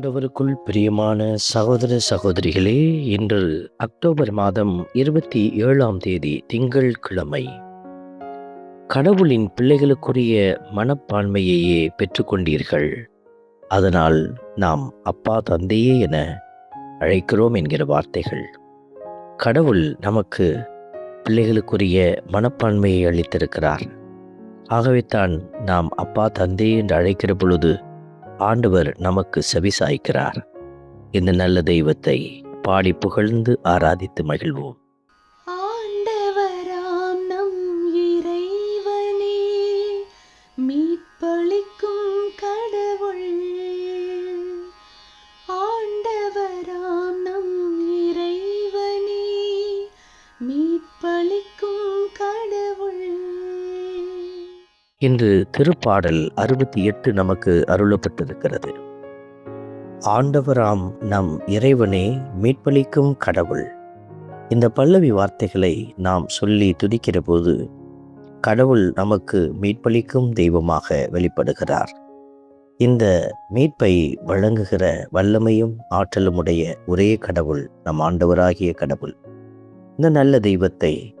ஆண்டவருக்குள் பிரியமான சகோதர சகோதரிகளே இன்று அக்டோபர் மாதம் இருபத்தி ஏழாம் தேதி திங்கள் கிழமை கடவுளின் பிள்ளைகளுக்குரிய மனப்பான்மையையே பெற்றுக்கொண்டீர்கள். அதனால் நாம் அப்பா தந்தையே என அழைக்கிறோம் என்கிற வார்த்தைகள். கடவுள் நமக்கு பிள்ளைகளுக்குரிய மனப்பான்மையை அளித்திருக்கிறார். ஆகவே தான் நாம் அப்பா தந்தை என்று அழைக்கிற பொழுது ஆண்டவர் நமக்கு செவிசாய்க்கிறார். இந்த நல்ல தெய்வத்தை பாடி புகழ்ந்து ஆராதித்து மகிழ்வோம். இன்று திருப்பாடல் அறுபத்தி எட்டு நமக்கு அருளப்பட்டிருக்கிறது. ஆண்டவராம் நம் இறைவனே மீட்பளிக்கும் கடவுள். இந்த பல்லவி வார்த்தைகளை நாம் சொல்லி துதிக்கிற போது கடவுள் நமக்கு மீட்பளிக்கும் தெய்வமாக வெளிப்படுகிறார். இந்த மீட்பை வழங்குகிற வல்லமையும் ஆற்றலும் உடைய ஒரே கடவுள் நம் ஆண்டவராகிய கடவுள். இந்த நல்ல தெய்வத்தை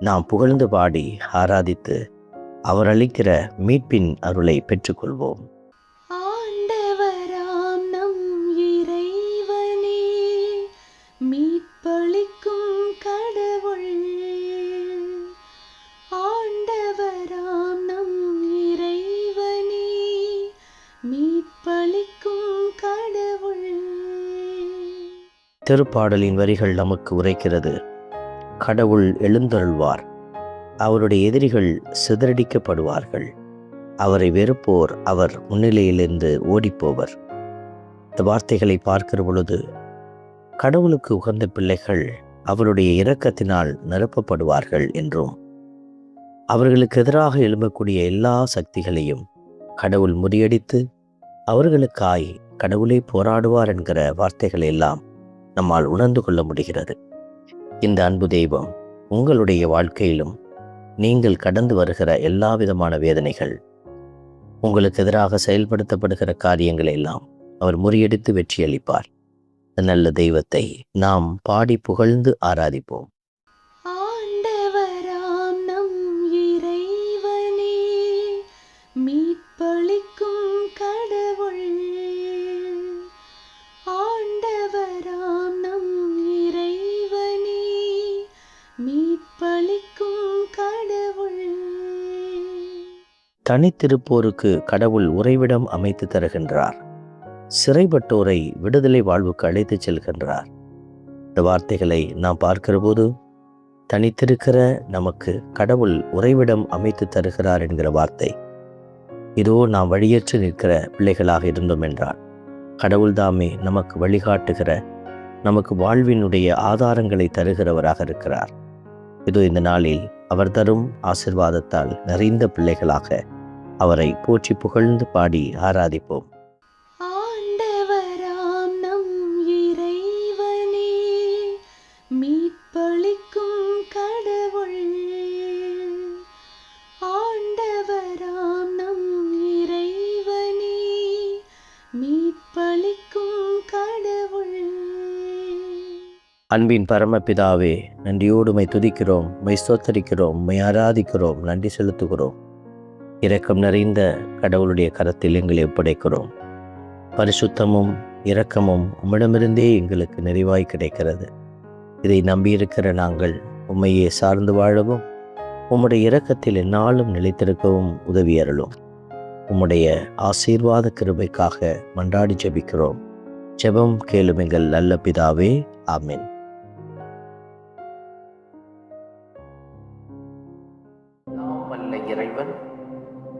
நாம் புகழ்ந்து பாடி ஆராதித்து அவர் அளிக்கிற மீட்பின் அருளை பெற்றுக்கொள்வோம். ஆண்டவராம் நம் இறைவனே மீட்பளிக்கும் கடவுள். ஆண்டவராம் நம் இறைவனே மீட்பளிக்கும் கடவுள். திருப்பாடலின் வரிகள் நமக்கு உரைக்கிறது கடவுள் எழுந்தருள்வார். அவருடைய எதிரிகள் சிதறடிக்கப்படுவார்கள். அவரை வெறுப்போர் அவர் முன்னிலையிலிருந்து ஓடிப்போவர். இந்த வார்த்தைகளை பார்க்கிற பொழுது கடவுளுக்கு உகந்த பிள்ளைகள் அவருடைய இரக்கத்தினால் நிரப்பப்படுவார்கள் என்றும் அவர்களுக்கு எதிராக எழும்பக்கூடிய எல்லா சக்திகளையும் கடவுள் முறியடித்து அவர்களுக்காய் கடவுளே போராடுவார் என்கிற வார்த்தைகள் எல்லாம் நம்மால் உணர்ந்து கொள்ள முடிகிறது. இந்த அன்பு தெய்வம் உங்களுடைய வாழ்க்கையிலும் நீங்கள் கடந்து வருகிற எல்லா விதமான வேதனைகள். உங்களுக்கு எதிராக செயல்படுத்தப்படுகிற காரியங்களை எல்லாம் அவர் முறியடித்து வெற்றியளிப்பார். நல்ல தெய்வத்தை நாம் பாடி புகழ்ந்து ஆராதிப்போம். தனித்திருப்போருக்கு கடவுள் உறைவிடம் அமைத்து தருகின்றார். சிறைப்பட்டோரை விடுதலை வாழ்வுக்கு அழைத்துச் செல்கின்றார். இந்த வார்த்தைகளை நாம் பார்க்கிறபோது தனித்திருக்கிற நமக்கு கடவுள் உறைவிடம் அமைத்து தருகிறார் என்கிற வார்த்தை. இதோ நாம் வழியற்று நிற்கிற பிள்ளைகளாக இருந்தோம் என்றால் கடவுள் தாமே நமக்கு வழிகாட்டுகிற நமக்கு வாழ்வினுடைய ஆதாரங்களை தருகிறவராக இருக்கிறார். இதோ இந்த நாளில் அவர் தரும் ஆசிர்வாதத்தால் நிறைந்த பிள்ளைகளாக அவரை போற்றி புகழ்ந்து பாடி ஆராதிப்போம். ஆண்டவராம் நம் இறைவனே மீட்பளிக்கும் கடவுள். ஆண்டவராம் நம் இறைவனே மீட்பளிக்கும் கடவுள். அன்பின் பரமபிதாவே நன்றியோடு மை துதிக்கிறோம் மை ஸ்தோத்தரிக்கிறோம் மை ஆராதிக்கிறோம் நன்றி செலுத்துகிறோம். இரக்கம் நிறைந்த கடவுளுடைய கரத்தில் எங்களை ஒப்படைக்கிறோம். பரிசுத்தமும் இரக்கமும் உம்மிடமிருந்தே எங்களுக்கு நிறைவாய் கிடைக்கிறது. இதை நம்பியிருக்கிற நாங்கள் உம்மையே சார்ந்து வாழவும் உம்முடைய இரக்கத்தில் என்னாலும் நிலைத்திருக்கவும் உதவி அருளும். உம்முடைய ஆசீர்வாத கிருபைக்காக மன்றாடி ஜெபிக்கிறோம். ஜெபம் கேளும் எங்கள் நல்ல பிதாவே ஆமீன்.